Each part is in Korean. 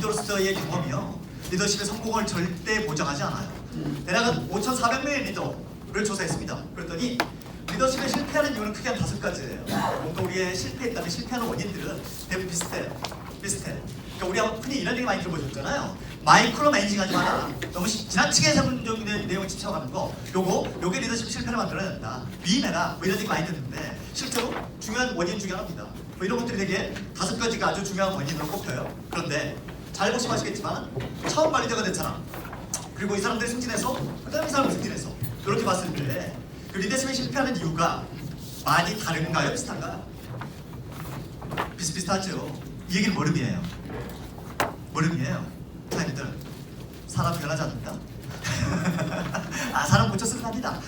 리더로서의 경험이요. 리더십의 성공을 절대 보장하지 않아요. 대략은 5,400명의 리더를 조사했습니다. 그랬더니 리더십에 실패하는 이유는 크게 한 다섯 가지예요. 뭔가 우리의 실패했다면 실패하는 원인들은 대부분 비슷해요. 비슷해. 그러니까 우리가 흔히 이런 얘기 많이 들어보셨잖아요. 마이크로 매니징하지 마라. 너무 시- 지나치게 세분적인 내용을 집착하는 거. 요거 요게 리더십 실패를 만들어낸다. 미인해라. 뭐 이런 얘기 많이 듣는데 실제로 중요한 원인 하나입니다. 뭐 이런 것들이 되게 다섯 가지가 아주 중요한 원인으로 꼽혀요. 그런데 잘 보시면 아시겠지만 처음 관리자가 된 사람 그리고 이 사람들이 승진해서 그다음에 이 사람이 승진해서 이렇게 봤을 때 그 리더십에 실패하는 이유가 많이 다른가요? 비슷한가요? 비슷비슷하죠. 이 얘기는 뭐 모름이에요. 모름이에요. 사장님들 사람 변하지 않는다. 아 사람 쓰는 합니다.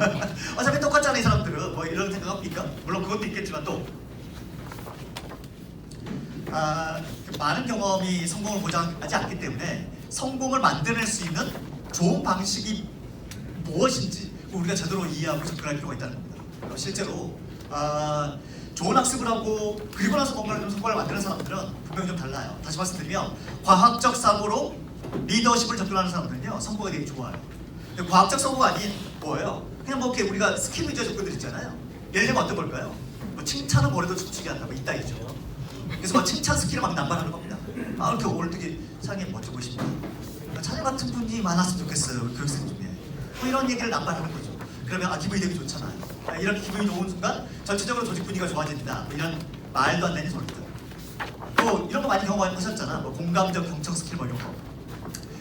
어차피 똑같잖아 이 사람들은 뭐 이런 생각 합니까? 물론 그것도 있겠지만 또 아, 그 많은 경험이 성공을 보장하지 않기 때문에 성공을 만들어낼 수 있는 좋은 방식이 무엇인지 우리가 제대로 이해하고 접근할 필요가 있다는 겁니다. 실제로 아, 좋은 학습을 하고 그리고 나서 뭔가를 좀 성과를 만드는 사람들은 분명히 좀 달라요. 다시 말씀드리면 과학적 사고로 리더십을 접근하는 사람들은요 성공이 되게 좋아요. 근데 과학적 사고가 아닌 뭐예요? 그냥 뭐 이렇게 우리가 스킬 위주의 접근들 있잖아요. 예를 들면 어떤 걸까요? 뭐 칭찬은 머리도 춤추게 한다. 뭐 이따이죠. 그래서 막 칭찬 스킬을 막 남발하는 겁니다. 아 이렇게 오늘 되게 사장님 멋져 보이십니다. 자네 같은 분이 많았으면 좋겠어요 교육생 중에. 뭐 이런 얘기를 남발하는 거죠. 그러면 아 기분이 되게 좋잖아요. 아, 이렇게 기분이 좋은 순간 전체적으로 조직 분위기가 좋아진다. 뭐 이런 말도 안 되는 소리들. 또 이런 거 많이 경험하셨잖아. 뭐 공감적 경청 스킬 뭐 이런 거.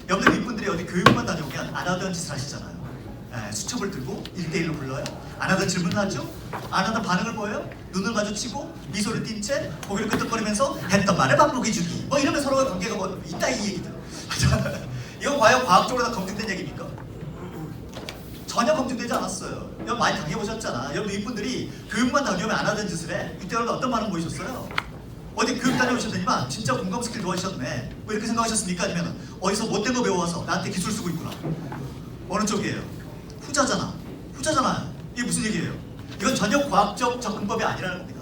여러분들 윗분들이 어디 교육만 다녀오면 안 하던 짓을 하시잖아요. 예, 수첩을 들고 1대1로 불러요. 안 하던 질문을 하죠. 안 하던 반응을 보여요. 눈을 마주치고 미소를 띈채 고개를 끄덕거리면서 했던 말에 반복해주기. 뭐 이러면 서로가 관계가 뭐 있다 이 얘기들. 이건 과연 과학적으로 다 검증된 얘기입니까? 전혀 검증되지 않았어요. 여러분 많이 당해보셨잖아. 여러분 이분들이 교육만 다녀오면 안 하던 짓을 해. 이때 여러분 어떤 반응 보이셨어요? 어디 교육 다녀오셨더니만 진짜 공감 스킬 좋아하셨네. 뭐 이렇게 생각하셨습니까? 아니면 어디서 못된 거 배워와서 나한테 기술 쓰고 있구나. 어느 쪽이에요? 후자잖아. 후자잖아요. 이게 무슨 얘기예요? 이건 전혀 과학적 접근법이 아니라는 겁니다.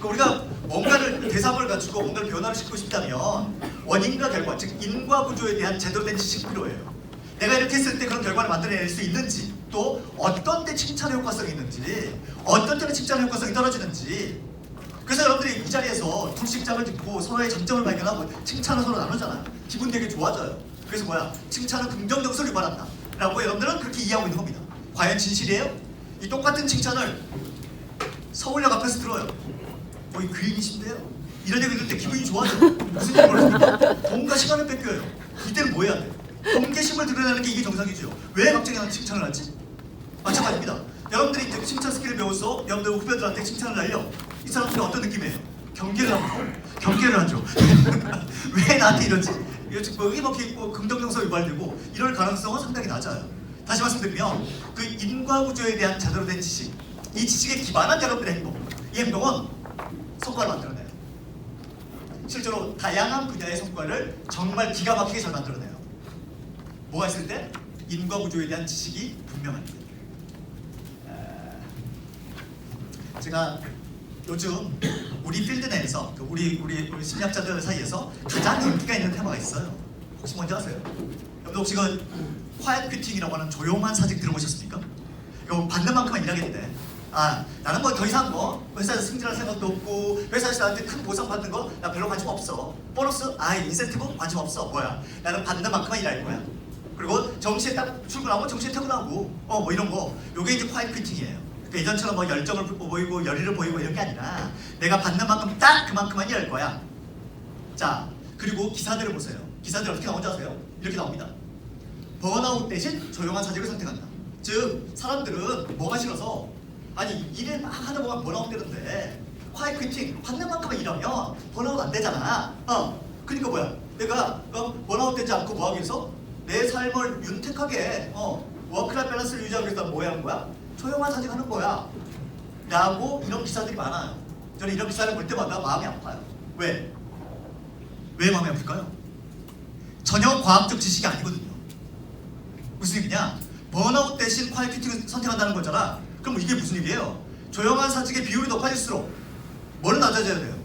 그러니까 우리가 뭔가를 대상을 갖추고 뭔가를 변화를 시키고 싶다면 원인과 결과, 즉 인과 구조에 대한 제대로 된 지식이 필요해요. 내가 이렇게 했을 때 그런 결과를 만들어낼 수 있는지, 또 어떤 때 칭찬의 효과성이 있는지, 어떤 때는 칭찬의 효과성이 떨어지는지. 그래서 여러분들이 이 자리에서 둘씩장을 듣고 서로의 장점을 발견하고 칭찬을 서로 나누잖아요. 기분 되게 좋아져요. 그래서 뭐야? 칭찬은 긍정적 소리 말한다. 라고 여러분들은 그렇게 이해하고 있는 겁니다. 과연 진실이에요? 이 똑같은 칭찬을 서울역 앞에서 들어요. 거의 귀인이신데요? 이런 얘기 들을 때 기분이 좋아져. 무슨 일이 벌어집니까? 돈과 시간을 뺏겨요. 이때는 뭐 해야 돼? 경계심을 드러내는 게 이게 정상이죠. 왜 갑자기 나는 칭찬을 하지? 마찬가지입니다. 여러분들이 이제 칭찬 스킬을 배워서 여러분들 후배들한테 칭찬을 날려. 이 사람들이 어떤 느낌이에요? 경계를 하고 경계를 하죠. 왜 나한테 이러지? 이거 뭐 이렇게 있고 긍정정서 유발되고 이럴 가능성은 상당히 낮아요. 다시 말씀드리면 그 인과구조에 대한 제대로 된 지식, 이 지식에 기반한 여러분들의 행동, 이 행동은 성과를 만들어내요. 실제로 다양한 분야의 성과를 정말 기가 막히게 잘 만들어내요. 뭐가 있을 때? 인과구조에 대한 지식이 분명한 때. 에, 제가 요즘 우리 필드 내에서 그 우리 우리 우리 심리학자들 사이에서 가장 인기가 있는 테마가 있어요. 혹시 뭔지 아세요? 여러분 혹시 그 화이트 퀴팅이라고 하는 조용한 사직 들어보셨습니까? 이거 받는 만큼만 일하겠대. 아 나는 뭐 더 이상 뭐 회사에서 승진할 생각도 없고 회사에서 나한테 큰 보상 받는 거 나 별로 관심 없어. 보너스 아 인센티브 관심 없어. 뭐야? 나는 받는 만큼만 일할 거야. 그리고 정시에 딱 출근하고 정시에 퇴근하고 어 뭐 이런 거 요게 이제 화이트 퀴팅이에요. 그러니까 예전처럼 뭐 열정을 보이고 열의를 보이고 이런 게 아니라 내가 받는 만큼 딱 그만큼만 일할 거야. 자 그리고 기사들을 보세요. 기사들 어떻게 나오는지 아세요? 이렇게 나옵니다. 번아웃 대신 조용한 사직을 선택한다. 즉 사람들은 뭐가 싫어서 아니 일을 막 하다 보면 번아웃 되는데 화이 퀴팅 받는 만큼만 일하면 번아웃 안 되잖아. 어 그러니까 뭐야? 내가 어, 번아웃 되지 않고 뭐 하기 위해서 내 삶을 윤택하게 어 워크라이프 밸런스를 유지하기 위해서 뭐 하는 거야? 조용한 사직하는 거야. 라고 이런 기사들이 많아요. 저는 이런 기사를 볼 때마다 마음이 아파요. 왜? 왜 마음이 아플까요? 전혀 과학적 지식이 아니거든요. 무슨 얘기냐? 번아웃 대신 콰이퀴팅을 선택한다는 거잖아. 그럼 이게 무슨 얘기예요? 조용한 사직의 비율이 높아질수록 뭐는 낮아져야 돼요?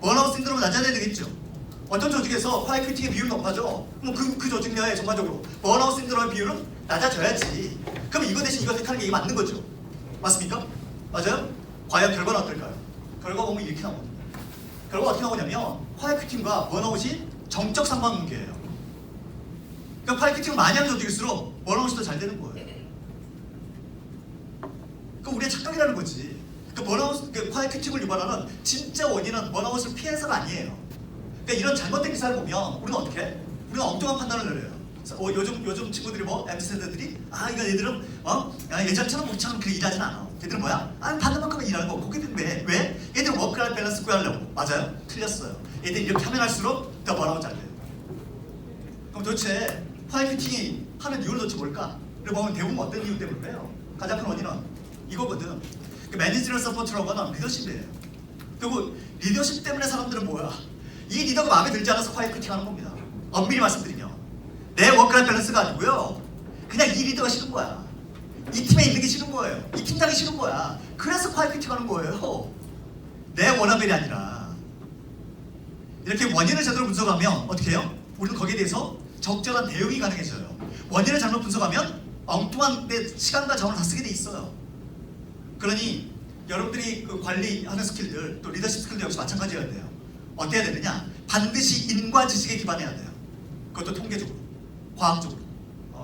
번아웃 신드롬은 낮아져야 되겠죠. 어떤 조직에서 화이트 퀴팅의 비율이 높아져. 그럼 그, 그 조직 내에 전반적으로 번아웃 신드롬의 비율은 낮아져야지. 그럼 이거 대신 이거 택하는 게 이게 맞는 거죠. 맞습니까? 맞아요? 과연 결과는 어떨까요? 결과 보면 이렇게 나옵니다. 결과 어떻게 나오냐면 화이트 퀴팅과 번아웃이 정적 상관관계예요. 그러니까 화이트 퀴팅을 많이 하는 조직일수록 번아웃이 더 잘 되는 거예요. 그 우리의 착각이라는 거지. 그 번아웃, 그 화이트 퀴팅을 유발하는 진짜 원인은 번아웃을 피해서가 아니에요. 그러니까 이런 잘못된 기사를 보면 우리는 어떻게? 해? 우리는 엉뚱한 판단을 내려요. 어, 요즘 요즘 친구들이 뭐 MZ 세대들이 아 이거 얘들은 어 야, 예전처럼 우리처럼 그 일하진 않아. 걔들은 뭐야? 아 받는 만큼은 일하는 거. 거기는 왜? 왜? 얘들은 워크라이프 밸런스 구하려고. 맞아요? 틀렸어요. 얘들이 이렇게 하면 할수록 더 번아웃 잘 돼요. 그럼 도대체 화이팅이 하는 이유는 도대체 뭘까? 그리고 보면 대부분 어떤 이유 때문에 그래요? 가장 큰 원인은 이거거든. 그 매니지럴 서포트라고 하는 리더십이에요. 그리고 리더십 때문에 사람들은 뭐야? 이 리더가 마음에 들지 않아서 화이팅 하는 겁니다. 엄밀히 말씀드리면 내 워크라이프 밸런스가 아니고요. 그냥 이 리더가 싫은 거야. 이 팀에 있는 게 싫은 거예요. 이 팀장이 싫은 거야. 그래서 화이팅 하는 거예요. 내 원하벨이 아니라 이렇게 원인을 제대로 분석하면 어떻게 해요? 우리는 거기에 대해서 적절한 대응이 가능해져요. 원인을 잘못 분석하면 엉뚱한 내 시간과 자원을 다 쓰게 돼 있어요. 그러니 여러분들이 그 관리하는 스킬들 또 리더십 스킬도 역시 마찬가지여야 돼요. 어때야 되느냐? 반드시 인과 지식에 기반해야 돼요. 그것도 통계적으로, 과학적으로.